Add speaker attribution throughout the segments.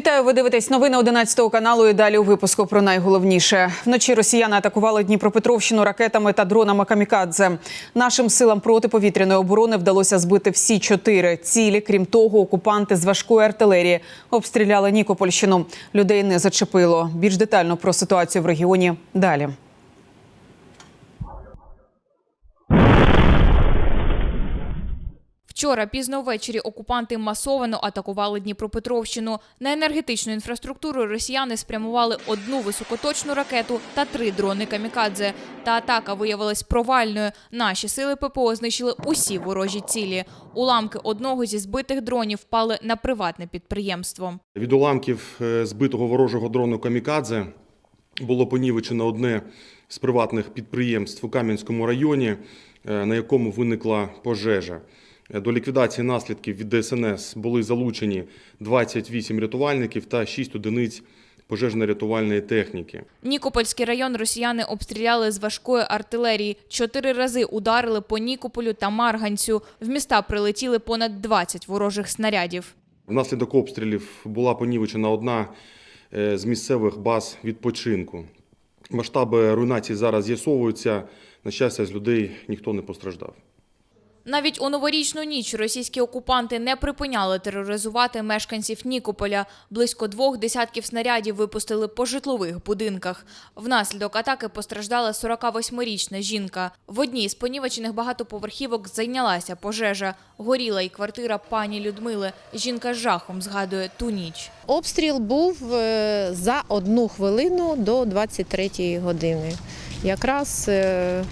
Speaker 1: Вітаю, ви дивитесь новини 11 каналу. І далі у випуску про найголовніше. Вночі росіяни атакували Дніпропетровщину ракетами та дронами камікадзе. Нашим силам протиповітряної оборони вдалося збити всі чотири цілі. Крім того, окупанти з важкої артилерії обстріляли Нікопольщину. Людей не зачепило. Більш детально про ситуацію в регіоні далі.
Speaker 2: Вчора пізно ввечері окупанти масовано атакували Дніпропетровщину. На енергетичну інфраструктуру росіяни спрямували одну високоточну ракету та три дрони камікадзе. Та атака виявилась провальною. Наші сили ППО знищили усі ворожі цілі. Уламки одного зі збитих дронів впали на приватне підприємство.
Speaker 3: Від уламків е, збитого ворожого дрону «Камікадзе» було понівечено одне з приватних підприємств у Кам'янському районі, е, на якому виникла пожежа. Е, До ліквідації наслідків від ДСНС були залучені 28 рятувальників та 6 одиниць пожежно-рятувальної техніки.
Speaker 2: Нікопольський район росіяни обстріляли з важкої артилерії. Чотири рази ударили по Нікополю та Марганцю. В міста прилетіли понад 20 ворожих снарядів.
Speaker 3: Внаслідок обстрілів була понівечена одна е, з місцевих баз відпочинку. Масштаби руйнації зараз з'ясовуються. На щастя, з людей ніхто не постраждав.
Speaker 2: Навіть у новорічну ніч російські окупанти не припиняли тероризувати мешканців Нікополя. Близько двох десятків снарядів випустили по житлових будинках. Внаслідок атаки постраждала 48-річна жінка. В одній з понівечених багатоповерхівок зайнялася пожежа. Горіла й квартира пані Людмили. Жінка з жахом згадує ту ніч.
Speaker 4: Обстріл був е, за одну хвилину до 23-ї години. Якраз е,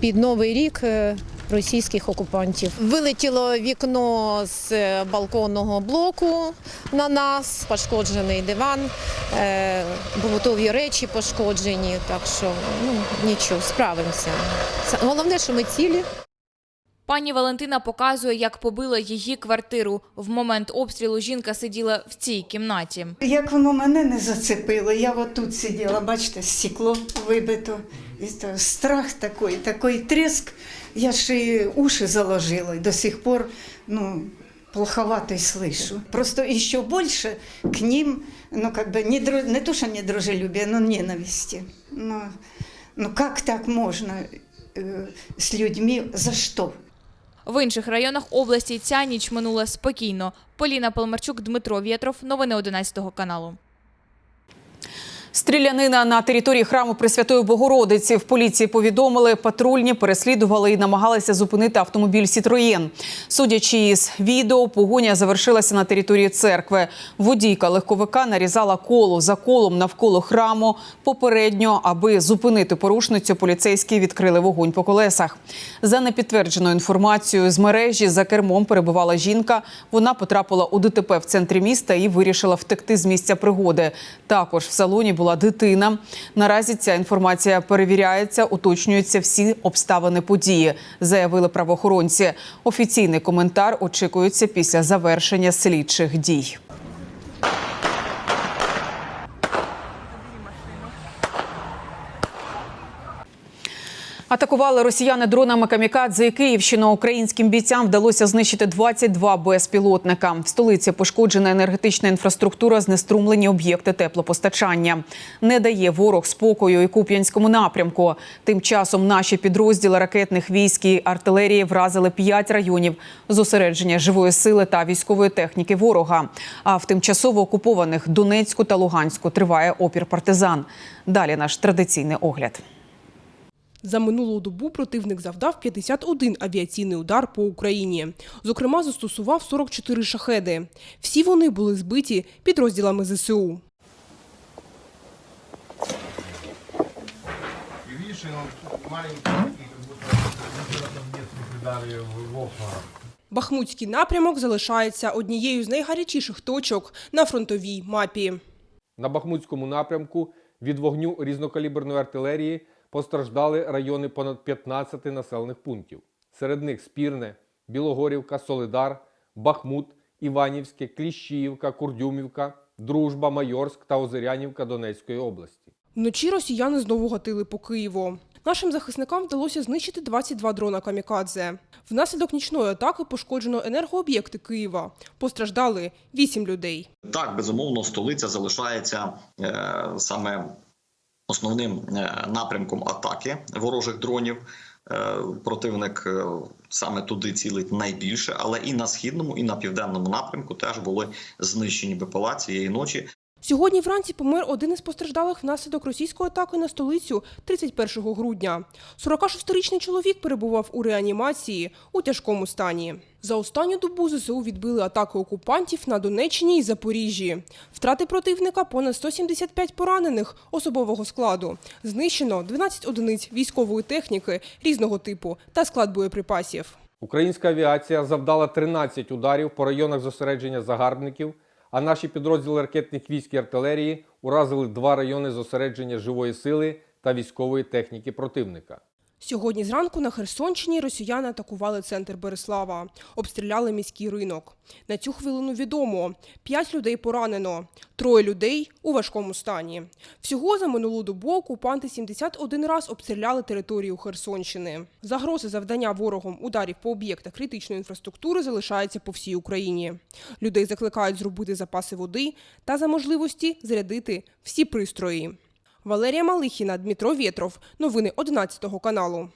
Speaker 4: під Новий рік е, російських окупантів. Вилетіло вікно з е, балконного блоку на нас, пошкоджений диван, е, побутові речі пошкоджені, так що ну, нічого, справимося. Головне, що ми цілі.
Speaker 2: Пані Валентина показує, як побила її квартиру. В момент обстрілу жінка сиділа в цій кімнаті.
Speaker 5: Як воно мене не зацепило, я отут сиділа, бачите, стекло вибито. І то страх такий, такий тріск. Я ж і уші заложила, і до сих пор ну, плоховато й слышу. Просто еще больше к ним, ну, как бы, не, дру- не то, что не дружелюбие, но ненависти. Ну, ну как так можно э, с людьми, за что?
Speaker 2: В інших районах області ця ніч минула спокійно. Поліна Полмарчук, Дмитро Вєтров. Новини 11 каналу.
Speaker 1: Стрілянина на території храму Пресвятої Богородиці в поліції повідомили, патрульні переслідували і намагалися зупинити автомобіль Сітроєн. Судячи із відео, погоня завершилася на території церкви. Водійка легковика нарізала коло за колом навколо храму. Попередньо, аби зупинити порушницю, поліцейські відкрили вогонь по колесах. За непідтвердженою інформацією з мережі за кермом перебувала жінка. Вона потрапила у ДТП в центрі міста і вирішила втекти з місця пригоди. Також в салоні була дитина. Наразі ця інформація перевіряється, уточнюються всі обставини події, заявили правоохоронці. Офіційний коментар очікується після завершення слідчих дій. Атакували росіяни дронами камікадзе і Київщину. Українським бійцям вдалося знищити 22 безпілотника. В столиці пошкоджена енергетична інфраструктура, знеструмлені об'єкти теплопостачання. Не дає ворог спокою і Куп'янському напрямку. Тим часом наші підрозділи ракетних військ і артилерії вразили 5 районів зосередження живої сили та військової техніки ворога. А в тимчасово окупованих Донецьку та Луганську триває опір партизан. Далі наш традиційний огляд.
Speaker 6: За минулу добу противник завдав 51 авіаційний удар по Україні. Зокрема, застосував 44 шахеди. Всі вони були збиті підрозділами ЗСУ. Бахмутський напрямок залишається однією з найгарячіших точок на фронтовій мапі.
Speaker 7: На Бахмутському напрямку від вогню різнокаліберної артилерії постраждали райони понад 15 населених пунктів. Серед них Спірне, Білогорівка, Солидар, Бахмут, Іванівське, Кліщіївка, Курдюмівка, Дружба, Майорськ та Озерянівка Донецької області.
Speaker 6: Вночі росіяни знову гатили по Києву. Нашим захисникам вдалося знищити 22 дрона камікадзе. Внаслідок нічної атаки пошкоджено енергооб'єкти Києва. Постраждали 8 людей.
Speaker 8: Так, безумовно, столиця залишається е, саме основним е, напрямком атаки ворожих дронів. Е, противник е, саме туди цілить найбільше, але і на східному, і на південному напрямку теж були знищені БПЛА цієї ночі.
Speaker 6: Сьогодні вранці помер один із постраждалих внаслідок російської атаки на столицю 31 грудня. 46-річний чоловік перебував у реанімації у тяжкому стані. За останню добу ЗСУ відбили атаки окупантів на Донеччині і Запоріжжі. Втрати противника понад 175 поранених особового складу. Знищено 12 одиниць військової техніки різного типу та склад боєприпасів.
Speaker 7: Українська авіація завдала 13 ударів по районах зосередження загарбників, а наші підрозділи ракетних військ і артилерії уразили два райони зосередження живої сили та військової техніки противника.
Speaker 6: Сьогодні зранку на Херсонщині росіяни атакували центр Береслава, обстріляли міський ринок. На цю хвилину відомо – п'ять людей поранено, троє людей у важкому стані. Всього за минулу добу окупанти 71 раз обстріляли територію Херсонщини. Загрози завдання ворогом ударів по об'єктах критичної інфраструктури залишаються по всій Україні. Людей закликають зробити запаси води та за можливості зарядити всі пристрої. Валерія Малихіна, Дмитро Вєтров. Новини 11 каналу.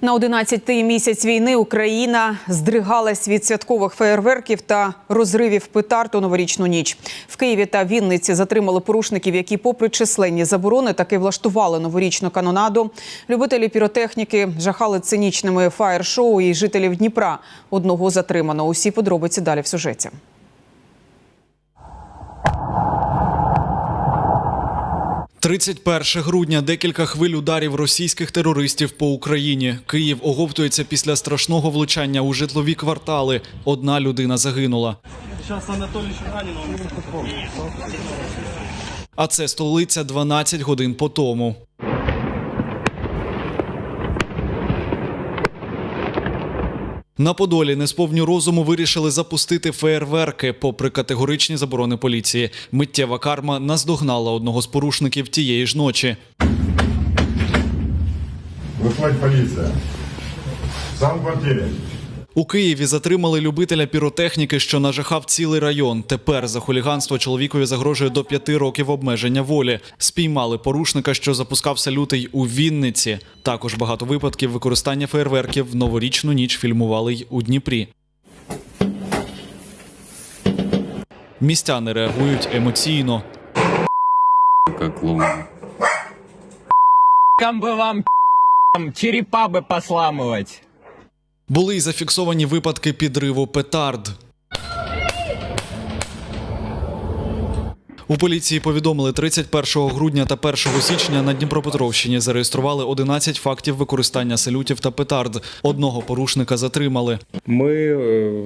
Speaker 1: На 11-й місяць війни Україна здригалась від святкових феєрверків та розривів петард у новорічну ніч. В Києві та Вінниці затримали порушників, які, попри численні заборони, таки влаштували новорічну канонаду. Любителі піротехніки жахали цинічними фаєр-шоу і жителів Дніпра. Одного затримано. Усі подробиці далі в сюжеті.
Speaker 9: – 31 грудня декілька хвиль ударів російських терористів по Україні. Київ оговтується після страшного влучання у житлові квартали. Одна людина загинула. А це столиця 12 годин по тому. На Подолі несповню розуму вирішили запустити феєрверки, попри категоричні заборони поліції. Миттєва карма наздогнала одного з порушників тієї ж ночі.
Speaker 10: Виходь поліція. Сам в квартире.
Speaker 9: У Києві затримали любителя піротехніки, що нажахав цілий район. Тепер за хуліганство чоловікові загрожує до п'яти років обмеження волі. Спіймали порушника, що запускав салюти й у Вінниці. Також багато випадків використання фейерверків в новорічну ніч фільмували й у Дніпрі. Містяни реагують емоційно.
Speaker 11: как лун. Кам бы вам черепа бы посламывать.
Speaker 9: Були й зафіксовані випадки підриву петард. У поліції повідомили 31 грудня та 1 січня на Дніпропетровщині зареєстрували 11 фактів використання салютів та петард. Одного порушника затримали.
Speaker 12: Ми е,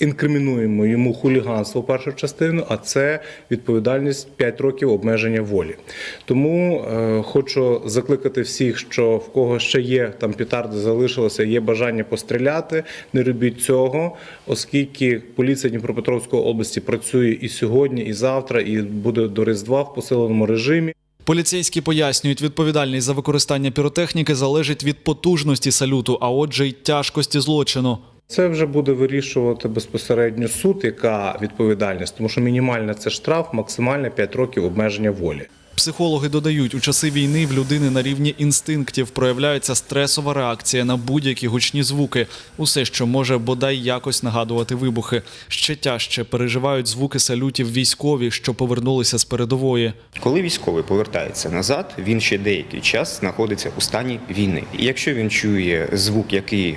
Speaker 12: інкримінуємо йому хуліганство першу частину, а це відповідальність 5 років обмеження волі. Тому е, хочу закликати всіх, що в кого ще є там петарди залишилося, є бажання постріляти. Не робіть цього, оскільки поліція Дніпропетровської області працює і сьогодні, і завтра, і буде до Різдва в посиленому режимі.
Speaker 9: Поліцейські пояснюють, відповідальність за використання піротехніки залежить від потужності салюту, а отже, й тяжкості злочину.
Speaker 12: Це вже буде вирішувати безпосередньо суд, яка відповідальність, тому що мінімальна це штраф, максимальна 5 років обмеження волі.
Speaker 9: Психологи додають, у часи війни в людини на рівні інстинктів проявляється стресова реакція на будь-які гучні звуки, усе, що може бодай якось нагадувати вибухи. Ще тяжче переживають звуки салютів військові, що повернулися з передової.
Speaker 13: Коли військовий повертається назад, він ще деякий час знаходиться у стані війни. І якщо він чує звук, який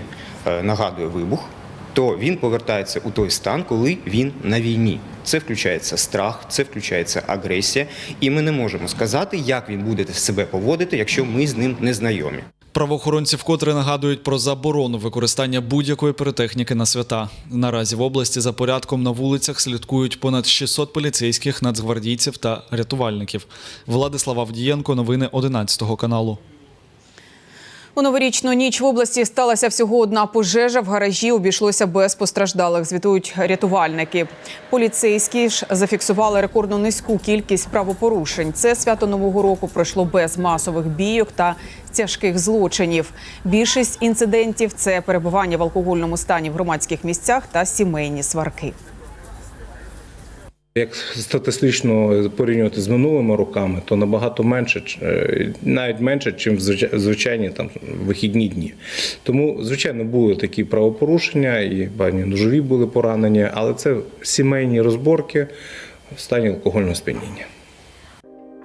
Speaker 13: нагадує вибух, то він повертається у той стан, коли він на війні. Це включається страх, це включається агресія, і ми не можемо сказати, як він буде себе поводити, якщо ми з ним не знайомі.
Speaker 9: Правоохоронці вкотре нагадують про заборону використання будь-якої піротехніки на свята. Наразі в області за порядком на вулицях слідкують понад 600 поліцейських, нацгвардійців та рятувальників. Владислав Авдієнко, новини 11 каналу.
Speaker 1: У новорічну ніч в області сталася всього одна пожежа. В гаражі обійшлося без постраждалих. Звітують рятувальники. Поліцейські ж зафіксували рекордно низьку кількість правопорушень. Це свято нового року пройшло без масових бійок та тяжких злочинів. Більшість інцидентів це перебування в алкогольному стані в громадських місцях та сімейні сварки.
Speaker 12: Як статистично порівнювати з минулими роками, то набагато менше, е, навіть менше, ніж в звичайні там вихідні дні. Тому, звичайно, були такі правопорушення, і певні ножові були поранені, але це сімейні розборки в стані алкогольного сп'яніння.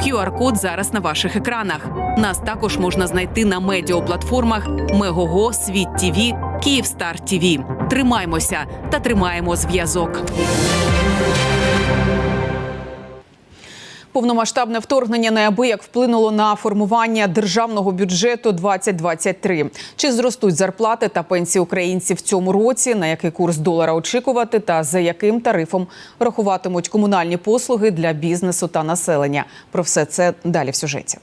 Speaker 14: QR-код зараз на ваших екранах. Нас також можна знайти на медіаплатформах Мегого, Світ ТІВІ, Київстар ТІВІ. Тримаймося та тримаємо зв'язок.
Speaker 1: Повномасштабне вторгнення неабияк вплинуло на формування державного бюджету 2023. Чи зростуть зарплати та пенсії українців в цьому році? На який курс долара очікувати? Та за яким тарифом рахуватимуть комунальні послуги для бізнесу та населення? Про все це далі в сюжеті.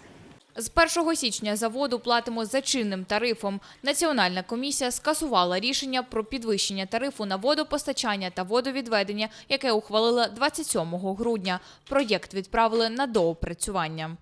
Speaker 2: З 1 січня за воду платимо за чинним тарифом. Національна комісія скасувала рішення про підвищення тарифу на водопостачання та водовідведення, яке ухвалила 27 грудня. Проєкт відправили на доопрацювання.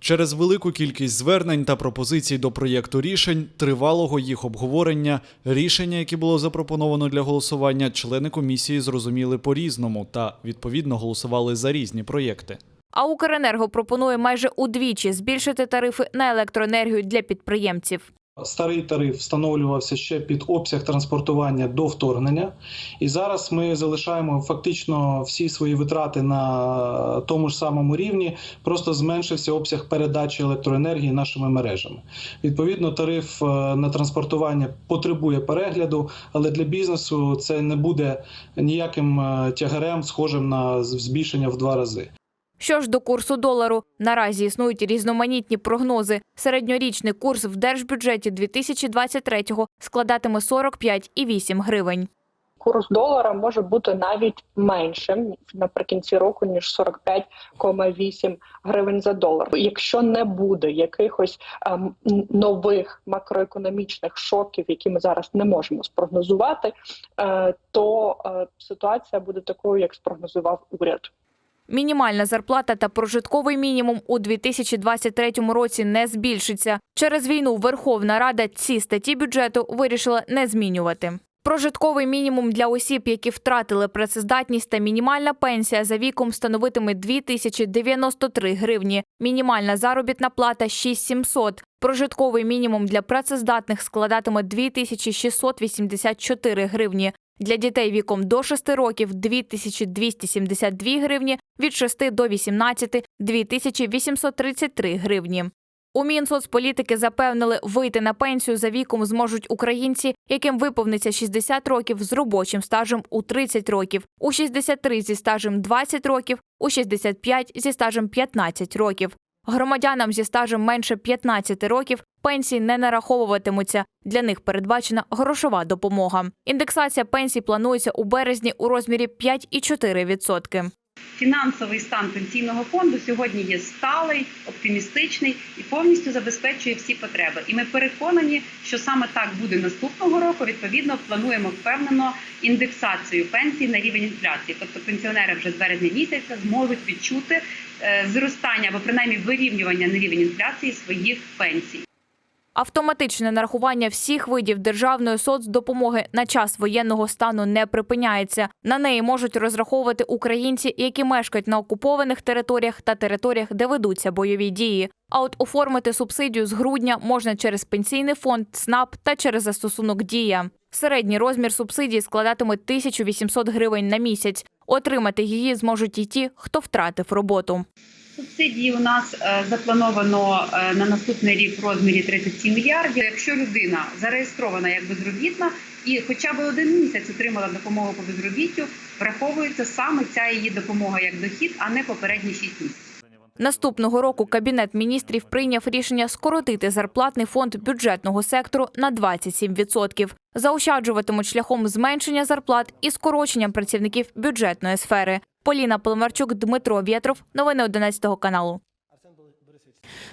Speaker 9: Через велику кількість звернень та пропозицій до проєкту рішень, тривалого їх обговорення, рішення, яке було запропоновано для голосування, члени комісії зрозуміли по-різному та відповідно голосували за різні проєкти.
Speaker 2: А Укренерго пропонує майже удвічі збільшити тарифи на електроенергію для підприємців.
Speaker 15: Старий тариф встановлювався ще під обсяг транспортування до вторгнення, і зараз ми залишаємо фактично всі свої витрати на тому ж самому рівні, просто зменшився обсяг передачі електроенергії нашими мережами. Відповідно, тариф е, на транспортування потребує перегляду, але для бізнесу це не буде ніяким е, тягарем, схожим на збільшення в два рази.
Speaker 2: Що ж до курсу долару, наразі існують різноманітні прогнози. Середньорічний курс в держбюджеті 2023-го складатиме 45,8 гривень.
Speaker 16: Курс долара може бути навіть меншим наприкінці року ніж 45,8 гривень за долар. Якщо не буде якихось ем, нових макроекономічних шоків, які ми зараз не можемо спрогнозувати, е, то е, ситуація буде такою, як спрогнозував уряд.
Speaker 2: Мінімальна зарплата та прожитковий мінімум у 2023 році не збільшиться. Через війну Верховна Рада ці статті бюджету вирішила не змінювати. Прожитковий мінімум для осіб, які втратили працездатність та мінімальна пенсія за віком становитиме 2093 гривні. Мінімальна заробітна плата 6700. Прожитковий мінімум для працездатних складатиме 2684 гривні. Для дітей віком до 6 років 2272 гривні, від 6 до 18 – 2833 гривні. У Мінсоцполітики запевнили, вийти на пенсію за віком зможуть українці, яким виповниться 60 років з робочим стажем у 30 років, у 63 зі стажем 20 років, у 65 зі стажем 15 років. Громадянам зі стажем менше 15 років пенсії не нараховуватимуться. Для них передбачена грошова допомога. Індексація пенсій планується у березні у розмірі 5,4%.
Speaker 17: Фінансовий стан пенсійного фонду сьогодні є сталий, оптимістичний і повністю забезпечує всі потреби. І ми переконані, що саме так буде наступного року. Відповідно, плануємо впевнено індексацію пенсій на рівень інфляції. Тобто пенсіонери вже з березня місяця зможуть відчути зростання або принаймні вирівнювання на рівень інфляції своїх пенсій.
Speaker 2: Автоматичне нарахування всіх видів державної соцдопомоги на час воєнного стану не припиняється. На неї можуть розраховувати українці, які мешкають на окупованих територіях та територіях, де ведуться бойові дії. А от оформити субсидію з грудня можна через пенсійний фонд, ЦНАП та через застосунок Дія. Середній розмір субсидії складатиме 1800 гривень на місяць. Отримати її зможуть і ті, хто втратив роботу.
Speaker 17: Субсидії у нас е, заплановано е, на наступний рік в розмірі 37 мільярдів. Якщо людина зареєстрована як безробітна і хоча б один місяць отримала допомогу по безробіттю, враховується саме ця її допомога як дохід, а не попередні 6 місяців.
Speaker 2: Наступного року Кабінет міністрів прийняв рішення скоротити зарплатний фонд бюджетного сектору на 27%. Заощаджуватимуть шляхом зменшення зарплат і скороченням працівників бюджетної сфери. Поліна Поломарчук, Дмитро Вєтров. Новини 11 каналу.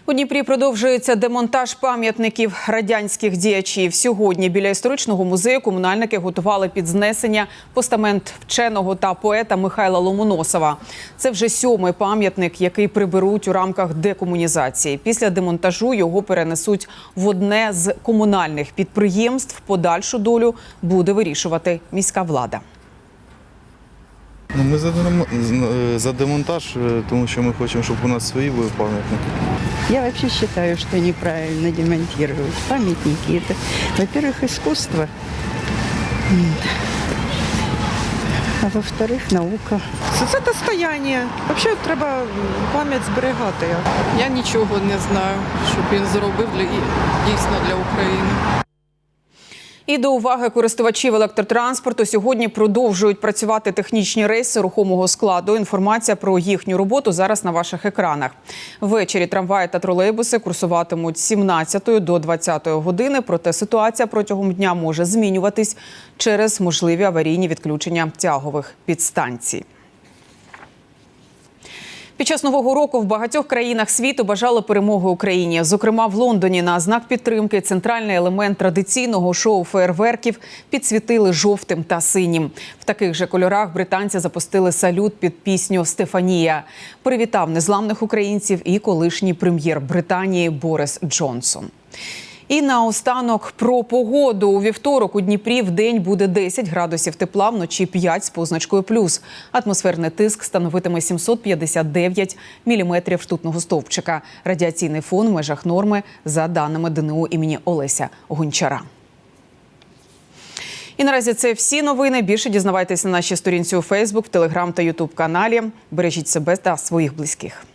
Speaker 1: У Дніпрі продовжується демонтаж пам'ятників радянських діячів. Сьогодні біля історичного музею комунальники готували під знесення постамент вченого та поета Михайла Ломоносова. Це вже сьомий пам'ятник, який приберуть у рамках декомунізації. Після демонтажу його перенесуть в одне з комунальних підприємств. Подальшу долю буде вирішувати міська влада.
Speaker 18: Ну, ми за, демо- за демонтаж, е, тому що ми хочемо, щоб у нас свої були пам'ятники.
Speaker 19: Я вообще считаю, что неправильно демонтировать памятники. Это, во-первых, искусство, М. а во-вторых, наука.
Speaker 20: Це, це достояння. Взагалі треба пам'ять зберігати. Я нічого не знаю, щоб він зробив для, дійсно для України.
Speaker 1: І до уваги користувачів електротранспорту сьогодні продовжують працювати технічні рейси рухомого складу. Інформація про їхню роботу зараз на ваших екранах. Ввечері трамваї та тролейбуси курсуватимуть з 17 до 20 години. Проте ситуація протягом дня може змінюватись через можливі аварійні відключення тягових підстанцій. Під час нового року в багатьох країнах світу бажали перемоги Україні. Зокрема, в Лондоні на знак підтримки центральний елемент традиційного шоу феєрверків підсвітили жовтим та синім. В таких же кольорах британці запустили салют під пісню Стефанія. Привітав незламних українців і колишній прем'єр Британії Борис Джонсон. І наостанок про погоду. У вівторок у Дніпрі в день буде 10 градусів тепла, вночі 5 з позначкою плюс. Атмосферний тиск становитиме 759 міліметрів ртутного стовпчика. Радіаційний фон в межах норми за даними ДНУ імені Олеся Гончара. І наразі це всі новини. Більше дізнавайтеся на нашій сторінці у Фейсбук, Телеграм та Ютуб каналі. Бережіть себе та своїх близьких.